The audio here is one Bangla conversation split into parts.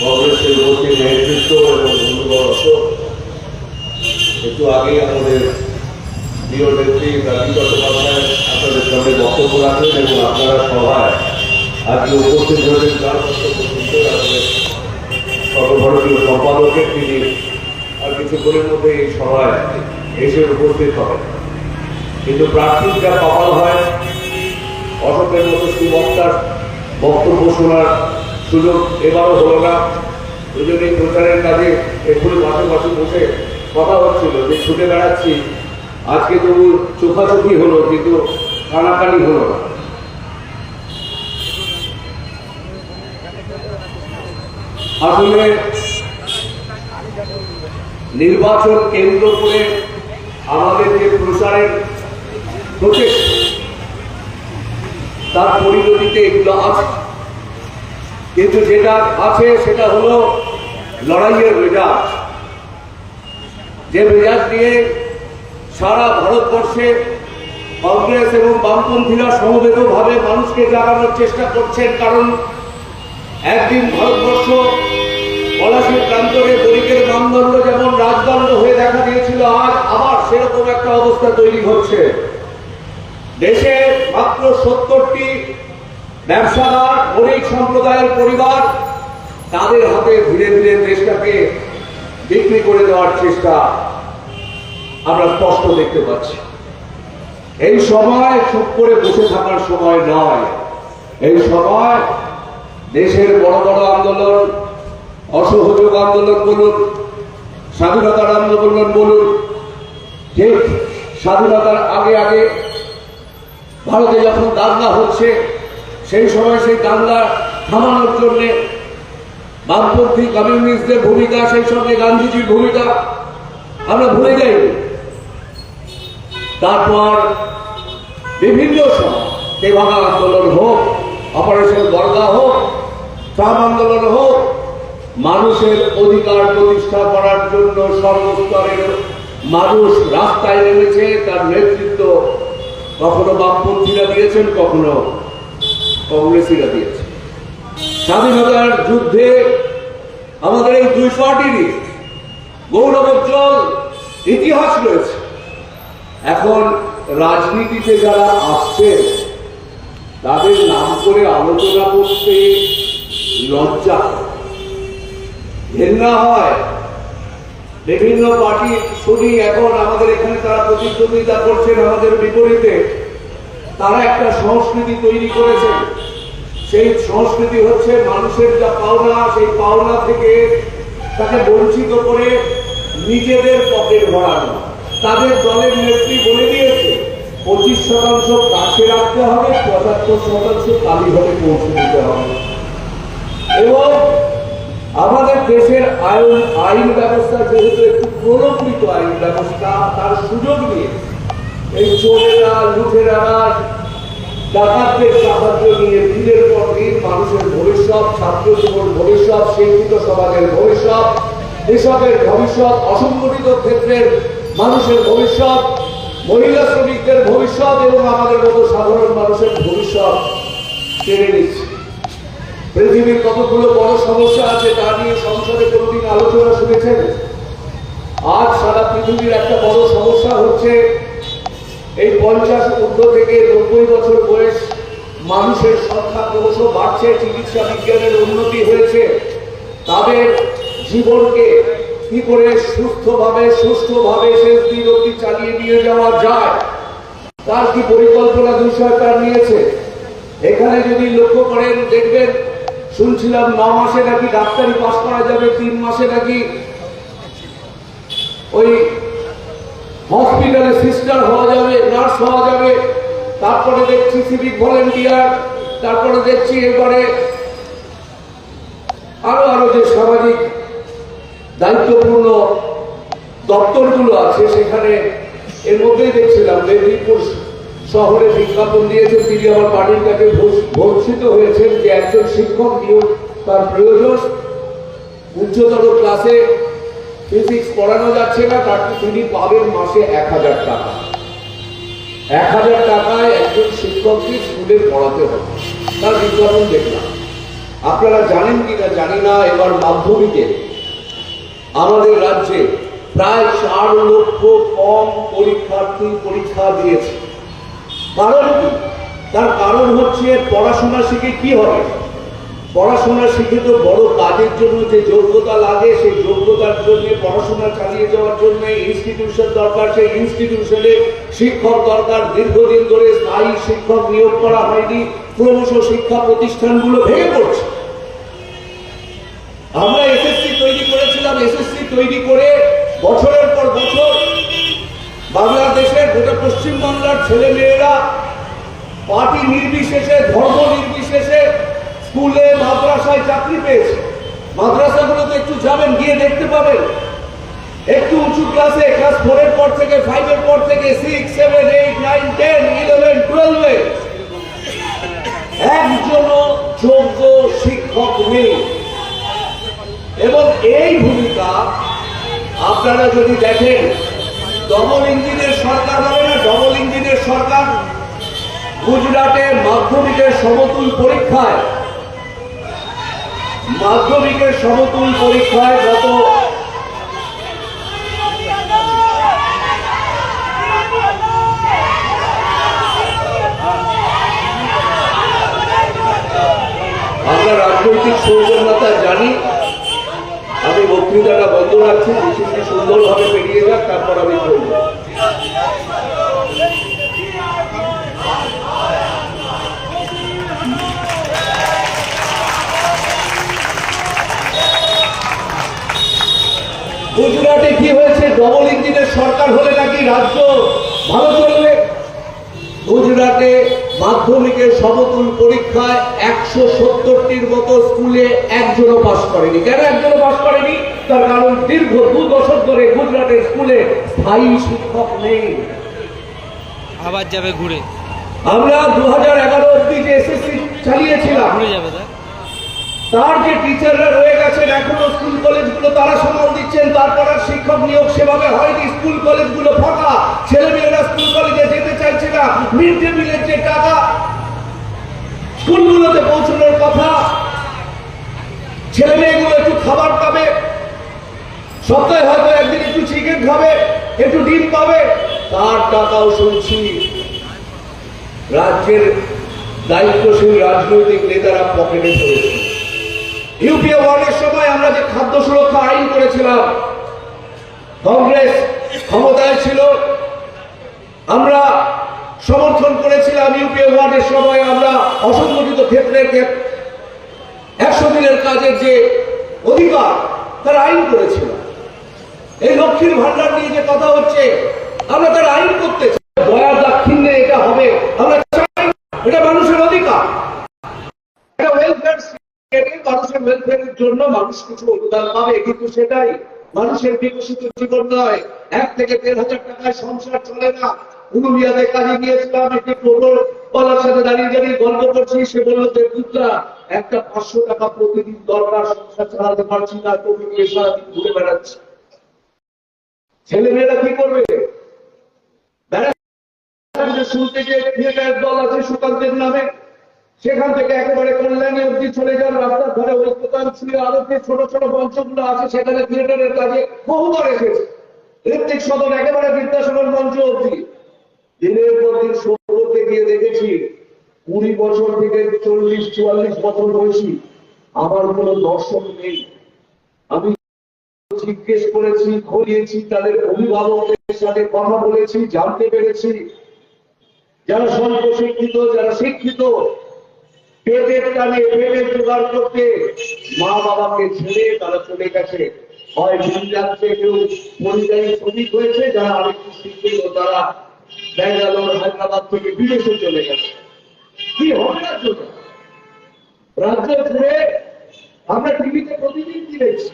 কংগ্রেসের উপস্থিত নেতৃত্ব এবং বন্ধুবর্গ একটু আগেই আমাদের প্রিয় নেত্রী রাজীব আপনাদের সামনে বক্তব্য রাখলেন এবং আপনারা সভায় আজকে উপস্থিত হলেন তার সর্বভারতীয় সম্পাদকের তিনি আর কিছুক্ষণের মধ্যে এই সভায় এসে উপস্থিত হবেন। কিন্তু প্রার্থীর যা কপাল হয় অশোকের মতো শ্রীবক্তার বক্তব্য শোনার সুযোগ এবারও হলো না। দুজনেই প্রচারের কাজে এক্ষুনি পাশে পাশে বসে কথা হচ্ছিল যে ছুটে বেড়াচ্ছি। আজকে তবু চোখাচোখি হলো, কিন্তু কানাকানি হলো না। আসলে নির্বাচন কেন্দ্র করে আমাদের যে প্রচারের প্রচেষ্টা তার পরিণতিতে এগুলো আছে। কিন্তু যেটা আছে, সেটা হলো লড়াইয়ের রেজাল্ট যে রেজাল্ট নিয়ে সারা ভারতবর্ষে কংগ্রেস এবং বামপন্থীরা সমবেতভাবে মানুষকে জাগানোর চেষ্টা করছেন, কারণ একদিন ভারতবর্ষ পলাশীর প্রান্তরে বণিকের মানদণ্ড যেমন রাজদণ্ড হয়ে দেখা দিয়েছিল, আজ আবার সেরকম একটা অবস্থা তৈরি হচ্ছে। দেশে মাত্র সত্তরটি ব্যবসাদার বণিক সম্প্রদায়ের পরিবার তাদের হাতে ধীরে ধীরে দেশটাকে বিক্রি করে দেওয়ার চেষ্টা আমরা স্পষ্ট দেখতে পাচ্ছি। এই সময় চুপ করে বসে থাকার সময় নয়। এই সময় দেশের বড় বড় আন্দোলন, অসহযোগ আন্দোলন বলুন, স্বাধীনতার আন্দোলন বলুন যে স্বাধীনতার আগে আগে ভারতে যখন দাঙ্গা হচ্ছে, সেই সময় সেই দাঙ্গা থামানোর জন্যে বামপন্থী কমিউনিস্টদের ভূমিকা, সেই সঙ্গে গান্ধীজির ভূমিকা, আমরা ভুলে যাই। তারপর বিভিন্ন সময় তেভাগা আন্দোলন হোক, অপারেশন বর্গা হোক, ট্রাম আন্দোলন হোক, মানুষের অধিকার প্রতিষ্ঠা করার জন্য সর্বস্তরের মানুষ রাস্তায় নেমেছে, তার নেতৃত্ব কখনো বামপন্থীরা দিয়েছেন, কখনো কংগ্রেসীরা দিয়েছেন। স্বাধীনতার যুদ্ধে আমাদের এই দুই পার্টিরই গৌরবোজ্জ্বল ইতিহাস রয়েছে। এখন রাজনীতিতে যারা আসছে তাদের নাম করে আলোচনা করতে লজ্জা। ঘেন্না হয়। বিভিন্ন পার্টি শুনি এখন আমাদের এখানে তারা প্রতিদ্বন্দ্বিতা করছেন আমাদের বিপরীতে। তারা একটা সংস্কৃতি তৈরি করেছেন সেই সংস্কৃতি হচ্ছে মানুষের যা পাওনা, সেই পাওনা থেকে তাকে বঞ্চিত করে নিজেদের পকেট ভরানো তাদের দলের নেত্রী বলে দিয়েছে, পঁচিশ শতাংশ কাছে রাখতে হবে, পঁচাত্তর শতাংশ কালী পৌঁছে দিতে হবে। এবং আমাদের দেশের আইন আইন ব্যবস্থা যেহেতু একটু প্রলম্বিত আইন ব্যবস্থা, তার সুযোগ নিয়ে এই চোরেরা লুঠেরা ডাকাতদের সাহায্য নিয়ে দিনের পর দিন মানুষের ভবিষ্যৎ, ছাত্র জীবন ভবিষ্যৎ, শিক্ষিত সমাজের ভবিষ্যৎ, কৃষকের ভবিষ্যৎ, অসংগঠিত ক্ষেত্রের মানুষের ভবিষ্যৎ, মহিলা শ্রমিকদের ভবিষ্যৎ এবং আমাদের মতো সাধারণ মানুষের ভবিষ্যৎ কেড়ে নিচ্ছে। পৃথিবীর কতগুলো বড় সমস্যা আছে তা নিয়ে সংসদে কোনোদিন আলোচনা শুনেছেন? আজ সারা পৃথিবীর একটা বড় সমস্যা হচ্ছে এই পঞ্চাশ ঊর্ধ্ব থেকে নব্বই বছর বয়স মানুষের সংখ্যা ক্রমশ বাড়ছে, চিকিৎসা বিজ্ঞানের উন্নতি হয়েছে। তাদের জীবনকে কি করে সুস্থভাবে সুস্থভাবে শেষ দিন অব্দি চালিয়ে নিয়ে যাওয়া যায়, তার কি পরিকল্পনা দুই সরকার নিয়েছে? এখানে যদি লক্ষ্য করেন, দেখবেন শুনছিলাম ন মাসে নাকি ডাক্তারি পাস করা যাবে, তিন মাসে নাকি ওই হসপিটালে সিস্টার হওয়া যাবে, নার্স হওয়া যাবে। তারপরে দেখছি সিভিক ভলেন্টিয়ার, তারপরে দেখছি এবারে আরও আরও যে সামাজিক দায়িত্বপূর্ণ দপ্তরগুলো আছে, সেখানে এর মধ্যেই দেখছিলাম, মেদিনীপুর শহরে বিজ্ঞাপন দিয়েছে তিনি আমার পার্টির কাছে ঘোষিত হয়েছেন যে একজন শিক্ষক নিয়োগ তার প্রয়োজন। উচ্চতর ক্লাসে ফিজিক্স পড়ানো যাচ্ছে না তার তিনি পাবেন মাসে এক হাজার টাকা। এক হাজার টাকায় একজন শিক্ষককে স্কুলে পড়াতে হবে। তার বিজ্ঞাপন দেখলাম। আপনারা জানেন কিনা জানি না, এবার মাধ্যমিকে আমাদের রাজ্যে প্রায় চার লক্ষ কম পরীক্ষার্থী পরীক্ষা দিয়েছে। কারণ কি? তার কারণ হচ্ছে পড়াশোনা শিখে কি হবে? পড়াশোনা শিখে তো বড় কাজের জন্য যে যোগ্যতা লাগে, সেই যোগ্যতার জন্য পড়াশোনা চালিয়ে যাওয়ার জন্য ইনস্টিটিউশন দরকার, সেই ইনস্টিটিউশনে শিক্ষক দরকার। দীর্ঘদিন ধরে স্থায়ী শিক্ষক নিয়োগ করা হয়নি, ক্রমশ শিক্ষা প্রতিষ্ঠানগুলো ভেঙে পড়ছে। আমরা এসএসসি তৈরি করেছিলাম, এসএসসি তৈরি করে বছরের পর বছর বাংলাদেশের গোটা পশ্চিমবাংলার ছেলে মেয়েরা পার্টি নির্বিশেষে, ধর্ম নির্বিশেষে স্কুলে, মাদ্রাসায় চাকরি পেয়েছে। মাদ্রাসাগুলোতে একটু যাবেন, গিয়ে দেখতে পাবেন। একটু উঁচু ক্লাসে ক্লাস ফোরের পর থেকে ফাইভের পর থেকে six seven eight nine ten eleven টুয়েলভে একজনও যোগ্য শিক্ষক নেই। এবং এই ভূমিকা আপনারা যদি দেখেন ডবল ইঞ্জিনের সরকার বলে না ডবল ইঞ্জিনের সরকার গুজরাটে মাধ্যমিকের সমতুল পরীক্ষায়, মাধ্যমিকের সমতুল পরীক্ষায় গত আমরা রাজনৈতিক সৌজন্যতা জানি। আমি বক্তৃতাটা বন্ধ রাখছি মিছিলটি সুন্দরভাবে পেরিয়ে যাক, তারপর আমি বলব। গুজরাটে কি হয়েছে? ডবল ইঞ্জিনের সরকার হলে নাকি রাজ্য ভালো চলবে? মাধ্যমিকের সমতুল পরীক্ষায় একশো সত্তরটির মতো স্কুলে একজনও পাশ করেনি। কেন একজনও পাশ করেনি? তার কারণ দীর্ঘ দু বছর ধরে গুজরাটের স্কুলে স্থায়ী শিক্ষক নেই। আবার যাবে ঘুরে। আমরা দু হাজার এগারো অব্দি যে এসএসসি চালিয়েছিলাম ঘুরে যাবে তার যে টিচাররা রয়ে গেছেন এখনও স্কুল কলেজগুলো তারা সামাল দিচ্ছেন তারপর আর শিক্ষক নিয়োগ সেভাবে হয়নি। স্কুল কলেজগুলো ফাঁকা। ছেলেমেয়েরা স্কুল কলেজে যেতে চাইছে না। মিড ডে মিলের যে টাকা স্কুলগুলোতে পৌঁছানোর কথা, ছেলে মেয়েগুলো একটু খাবার পাবে, সপ্তাহে হয়তো একদিন একটু চিকেন খাবে, একটু ডিম পাবে, তার টাকাও শুনছি। রাজ্যের দায়িত্বশীল রাজনৈতিক নেতারা পকেটে ধরেছে। ইউপিএ ওয়ানের সময় আমরা যে খাদ্য সুরক্ষা আইন করেছিলাম, কংগ্রেস ক্ষমতায় ছিল, আমরা সমর্থন করেছিলাম ইউপিএ ওয়ানের সময় আমরা অসংগঠিত ক্ষেত্রের একশো দিনের কাজের যে অধিকার তার আইন করেছিল। এই লক্ষ্মীর ভান্ডার নিয়ে যে কথা হচ্ছে, আমরা তার আইন করতে। দয়া দাক্ষিণ্যে এটা হবে। আমরা এটা মানুষের অধিকার। এটা ওয়েলফেয়ার মানুষের ওয়েলফেয়ারের জন্য মানুষ কিছু অনুদান পাবে, কিন্তু সেটাই মানুষের বিকশিত জীবন নয়। এক থেকে দেড় হাজার টাকায় সংসার চলে না। উলুমিয়াতে কাজে গিয়েছিলাম, একটি টোটো বলার সাথে দাঁড়িয়ে দাঁড়িয়ে গল্প করছি। সে বলল যে দুধরা একটা পাঁচশো টাকা প্রতিদিন দরকার, সংসার চালাতে পারছি না টোটো নিয়ে সারাদিন ঘুরে বেড়াচ্ছি। ছেলে মেয়েরা কি করবে? যে থিয়েটার দল আছে, সুকান্তের নামে, সেখান থেকে একেবারে কল্যাণী অব্দি চলে যান। রাস্তার ধারে ছিল আরও যে ছোট ছোট মঞ্চগুলো আছে, সেখানে থিয়েটারের কাজে বহুবার এসেছে। ঋত্বিক সদন একেবারে বিদ্যাসাগর মঞ্চ অব্দি দিনের পর দিন করতে গিয়ে দেখেছি, কুড়ি বছর থেকে চল্লিশ, চুয়াল্লিশ বছর বয়সী আমার কোনো দর্শক নেই। আমি জিজ্ঞেস করেছি খলিয়েছি তাদের অভিভাবকদের সাথে কথা বলেছি, জানতে পেরেছি। যারা স্বল্প শিক্ষিত যারা শিক্ষিত, পেটের টানে পেটের জোগাড় করতে মা বাবাকে ছেড়ে তারা চলে গেছে। হয় দিন যাচ্ছে কেউ পরিযায়ী শ্রমিক হয়েছে, যারা আরেকটু শিক্ষিত, তারা ব্যাঙ্গালোর হায়দ্রাবাদ থেকে বিদেশে চলে গেছে। কি না জন্য রাজ্য ঘুরে আমরা টিভিতে প্রতিদিন কি দেখছি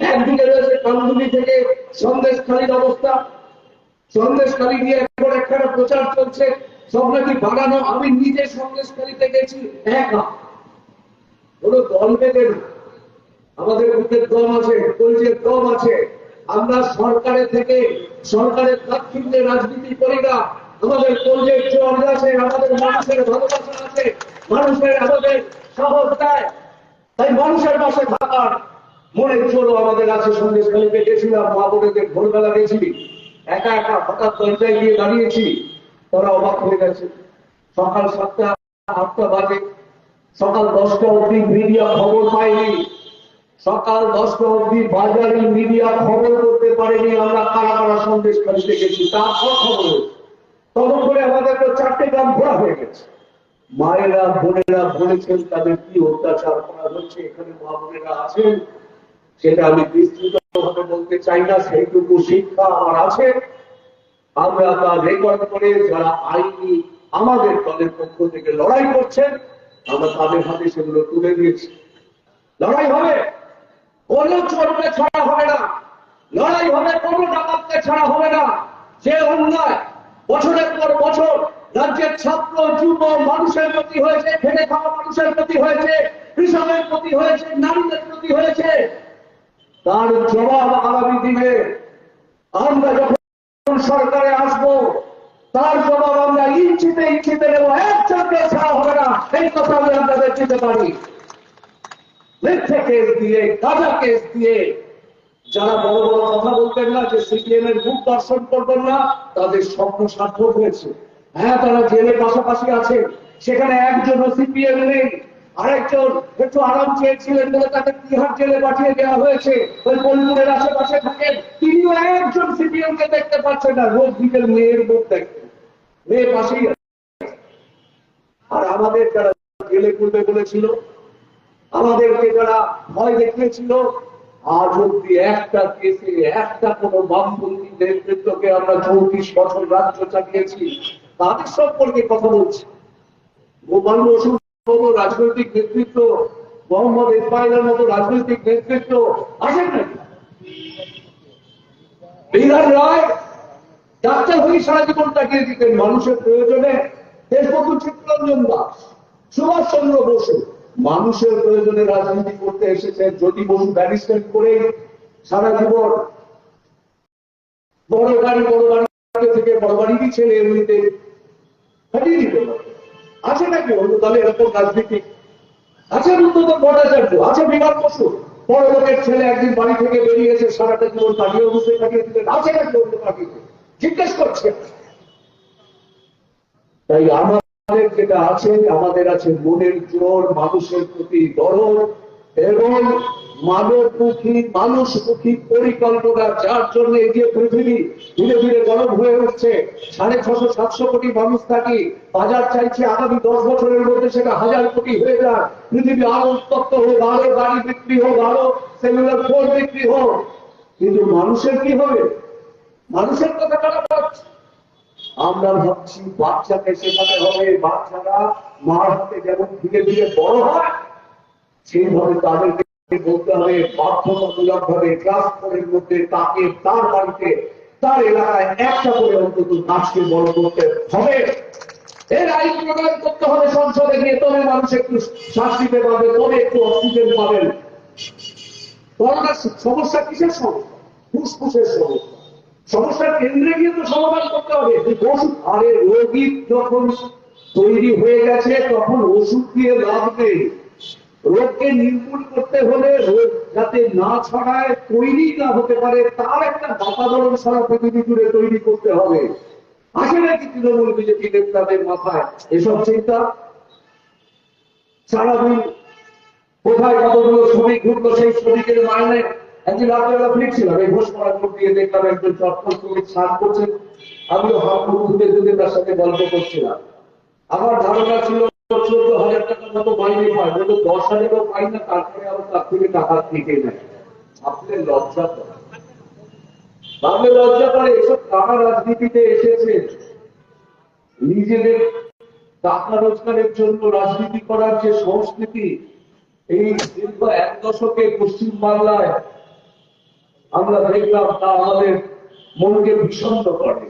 একদিকে রয়েছে কান্দুলি থেকে সন্দেশখালীর অবস্থা সন্দেশখালী নিয়ে একখানা প্রচার চলছে। সব নাকি বানানো আমি নিজে সন্দেশখালীতে গেছি, একা। কোনো দল বেঁধে না। আমাদের বুকের দম আছে কলজের দম আছে। আমরা সরকারের থেকে, সরকারের দাক্ষিণ্যে রাজনীতি করি না। আমাদের কলজের জোয়ার আছে আমাদের মানুষের ভালোবাসা আছে, মানুষের আমাদের সাহস দেয়। তাই মানুষের পাশে থাকার মনে চলো আমাদের আছে। সন্দেশ খালিতে গেছিলাম মা বোনেদের ভোরবেলা গেছি। একা একা হঠাৎ দরজায় গিয়ে দাঁড়িয়েছি। তারা অবাক হয়ে গেছে। সকাল সাতটা, আটটা বাজে। সকাল দশটা অব্দি মিডিয়া খবর পায়নি সকাল দশটা অব্দি বাজারে মিডিয়া খবর করতে পারেনি, আমরা কারা কারা সন্দেশ খালিতে গেছি তারপর খবর তখন করে আমাদের তো চারটে গ্রাম ঘোরা হয়ে গেছে। মায়েরা, বোনেরা বলেছেন, তাদের কি অত্যাচার করা হচ্ছে, এখানে মা বোনেরা আছেন, সেটা আমি বিস্তৃত ভাবে বলতে চাই না, সেইটুকু শিক্ষা আমার আছে। আমরা তা রেকর্ড করে যারা আইনি আমাদের দলের পক্ষ থেকে লড়াই করছেন, আমরা তাদের হাতে সেগুলো তুলে দিয়েছি। লড়াই হবে! কোন চোরকে ছাড়া হবে না। লড়াই হবে, কোন ডাকাতকে ছাড়া হবে না। যে অন্যায় বছরের পর বছর রাজ্যের ছাত্র, যুব, মানুষের প্রতি হয়েছে, খেটে খাওয়া মানুষের প্রতি হয়েছে, কৃষকের প্রতি হয়েছে, নারীদের প্রতি হয়েছে, তার জবাব আগামী দিনে আমরা যখন সরকারে আসব, তার জবাব আমরা ইঞ্চিতে ইঞ্চিতে নেব। একজনকে ছাড়া হবে না। এই কথা আমি আপনাদের দিতে পারি। মিথ্যে কেস দিয়ে গাঁজা কেস দিয়ে যারা বড় বড় কথা বলতেন না, যে সিপিএম এর মুখ দর্শন করবেন না, তাদের স্বপ্ন সার্থক হয়েছে। হ্যাঁ তারা জেলে পাশাপাশি আছে। সেখানে একজন সিপিএম নেই। আরেকজন একটু আরাম চেয়েছিলেন বলে তাকে তিহার জেলে পাঠিয়ে দেওয়া হয়েছে। ওই বোলপুরের আশেপাশে থাকেন। তিনিও একজন সিপিএম কে দেখতে পাচ্ছেন না। রোজ বিকেল মেয়ের মুখ দেখতেন মেয়ে পাশেই আর আমাদের যারা জেলে করবে বলেছিল আমাদেরকে যারা ভয় দেখিয়েছিল, আজ অব্দি একটা কেসে একটা কোনো বামপন্থী নেতৃত্বকে আমরা চৌত্রিশ বছর রাজ্য চালিয়েছি, তাদের সম্পর্কে কথা বলছি। গোপাল মতো রাজনৈতিক নেতৃত্ব, মোহাম্মদ ইসমাইলের মতো রাজনৈতিক নেতৃত্ব আসেন নাকি বিধান রায় ডাক্তার হয়ে সারা জীবন কাটিয়ে দিতেন মানুষের প্রয়োজনে। দেশবন্ধু চিত্তরঞ্জন দাস সুভাষ চন্দ্র বসু মানুষের প্রয়োজনে রাজনীতি করতে এসেছেন জ্যোতি বসু ব্যারিস্টার করে সারা জীবন। বড় গাড়ি বড় গাড়ি থেকে বড় বাড়িরই ছেলে এমনিতে কাটিয়ে দিতে আছে নাকি অন্য দলে এরকম রাজনীতি? আছে উন্নত ভট্টাচার্য, আছে বিমান বসু। বড় লোকের ছেলে একদিন বাড়ি থেকে বেরিয়েছে সারাটা জীবন কাটিয়ে বসে কাটিয়ে দিলেন। আছে নাকি অন্য পার্টিতে? জিজ্ঞেস করছে তাই আমাদের যেটা আছে, আমাদের আছে মনের জোর, মানুষের প্রতি দরদ এবং মানবমুখী মানুষমুখী পরিকল্পনা, যার জন্য পৃথিবী ধীরে ধীরে গরম হয়ে উঠছে। সাড়ে ছশো, সাতশো কোটি মানুষ থাকি, বাজার চাইছে আগামী দশ বছরের মধ্যে সেটা হাজার কোটি হয়ে যায় পৃথিবী আরও উত্তপ্ত হোক, আরও গাড়ি বিক্রি হোক, আরও সেলুলার ফোন বিক্রি হোক। কিন্তু মানুষের কি হবে? মানুষের কথা আমরা ভাবছি বাচ্চাকে শেখাতে হবে, বাচ্চারা মার হাতে যেমন ধীরে ধীরে বড় হয়, সেইভাবে তাদেরকে বলতে হবে বাধ্যতামূলক ভাবে ক্লাস ফোরের মধ্যে তাকে তার বাড়িতে, তার এলাকায় একটা করে অন্তত গাছকে বড় করতে হবে। এর আইন প্রণয়ন করতে হবে সংসদে গিয়ে, তবে মানুষ একটু শাস্তিতে পাবে তবে একটু অক্সিজেন পাবেন। করোনার সমস্যা কিসের সমস্যা? ফুসফুসের সমস্যা। সমস্যার কেন্দ্রে গিয়ে তো সমাধান করতে হবে। ওষুধ আরে রোগী যখন তৈরি হয়ে গেছে, তখন ওষুধ দিয়ে লাভ নেই। রোগকে নির্মূল করতে হলে রোগ যাতে না ছড়ায়, তৈরি না হতে পারে, তার একটা বাতাবরণ সারা পৃথিবী জুড়ে তৈরি করতে হবে। আসে নাকি তৃণমূল বিজেপি নেতাদের মাথায় এসব চিন্তা? সারাদিন কোথায় কতগুলো শ্রমিক ঢুকলো সেই শ্রমিকের মাইনে? একদিন রাত্রেবেলা ফিরছিলাম, এই করার পর দিয়ে দেখলাম একজন চটপট শ্রমিক স্নান করছেন। আমিও ধুতে ধুতে তার সাথে গল্প করছিলাম। আমার ধারণা ছিল চোদ্দ হাজার টাকার মতো মাইনে পায় বলতো দশ হাজারও পাই না, তারপরে আবার তার থেকে টাকা থেকে নেয়। আপনাদের লজ্জা করে ভাবলে লজ্জা করে এসব টাকা রাজনীতিতে এসেছে নিজেদের টাকা রোজগারের জন্য রাজনীতি করার যে সংস্কৃতি, এই দীর্ঘ এক দশকে পশ্চিম বাংলায় আমরা দেখলাম তা আমাদের মনকে বিষণ্ণ করে।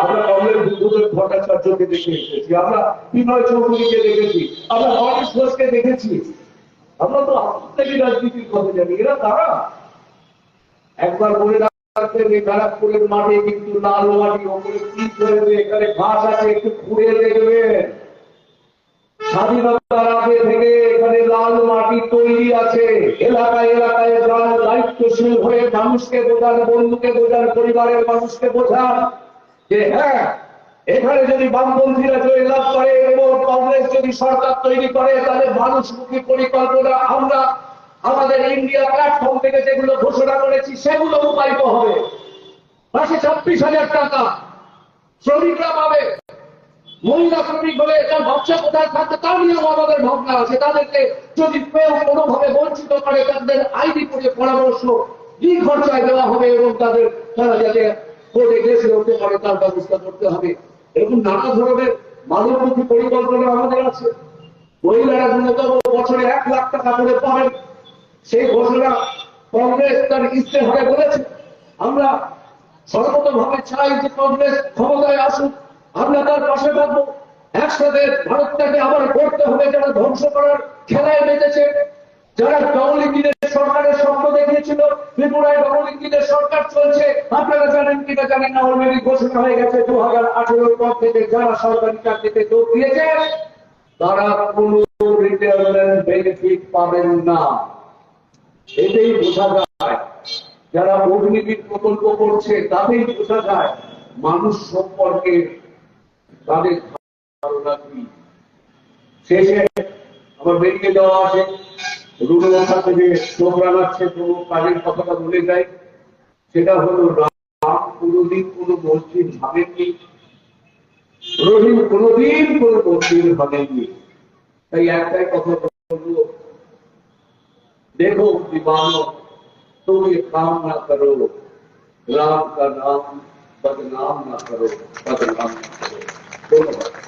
আমরা কংগ্রেস বুদ্ধদেব ভট্টাচার্যকে দেখে এসেছি, আমরা বিনয় চৌধুরীকে দেখেছি, আমরা গণেশ ঘোষকে দেখেছি। আমরা তো আপনাকে রাজনীতির কথা জানি, এরা তারা একবার বলে রাখবেন এই ব্যারাকপুরের মাঠে কিন্তু লাল মাটি ওপরে পিচ হয়েছে এখানে ঘাস আছে, একটু ঘুরে দেখবেন। স্বাধীনতার আগে থেকে এখানে লাল মাটি তৈরি আছে। এলাকায় এলাকায় যারা দায়িত্বশীল হয়ে মানুষকে বোঝান, বন্ধুকে বোঝান, পরিবারের মানুষকে বোঝান যে হ্যাঁ এখানে যদি বামপন্থীরা জয়লাভ করে এবং কংগ্রেস যদি সরকার তৈরি করে, তাহলে মানুষমুখী পরিকল্পনা আমরা আমাদের ইন্ডিয়া প্ল্যাটফর্ম থেকে যেগুলো ঘোষণা করেছি, সেগুলো রূপায়িত হবে। মাসে ছাব্বিশ হাজার টাকা শ্রমিকরা পাবে। মহিলা শ্রমিক হলে তার ব্যবসা কোথায় থাকবে তা নিয়েও আমাদের ভাবনা আছে। তাদেরকে যদি কেউ কোনোভাবে বঞ্চিত করে, তাদের আইডি করে পরামর্শ কি খরচায় দেওয়া হবে এবং তাদের তারা যাতে কোর্টে কেসে উঠতে পারে, তার ব্যবস্থা করতে হবে। এরকম নানা ধরনের মানবমুখী পরিকল্পনা আমাদের আছে। মহিলারা ন্যূনতম বছরে এক লাখ টাকা করে পাবেন। সেই ঘোষণা কংগ্রেস তার ইস্তেহারে বলেছে। আমরা সর্বতভাবে চাই যে কংগ্রেস ক্ষমতায় আসুক আমরা তার পাশে থাকব একসাথে ভারতটাকে আবার করতে হবে যারা ধ্বংস করার খেলায় বেঁধেছে, যারা ডবল সরকারের স্বপ্ন দেখিয়েছিল, ত্রিপুরায় ডবল সরকার চলছে। আপনারা জানেন কিনা জানেন না অলরেডি ঘোষণা হয়ে গেছে দু হাজার আঠেরোর পর থেকে যারা সরকারি চাকরিতে যোগ দিয়েছে, তারা কোন রিটায়ারমেন্ট বেনিফিট পাবেন না। এটাই বোঝা যায়। যারা অগ্নিবীর প্রকল্প করছে, তাতেই বোঝা যায়, মানুষ সম্পর্কে তাদের শেষে আমার বেরিয়ে যাওয়া আছে রুড়োমাথা থেকে চোখ রাখাচ্ছে কোনো কাজের কথাটা বলে যায় সেটা হলো রাম কোনোদিন কোনো মসজিদ ভাবেননি রহিম কোনোদিন কোনো মসজিদ ভাবেননি তাই একটাই কথা বলবো देखो दीवानो तुम ये काम ना करो राम का नाम बदनाम ना करो बदनाम ना करो धन्यवाद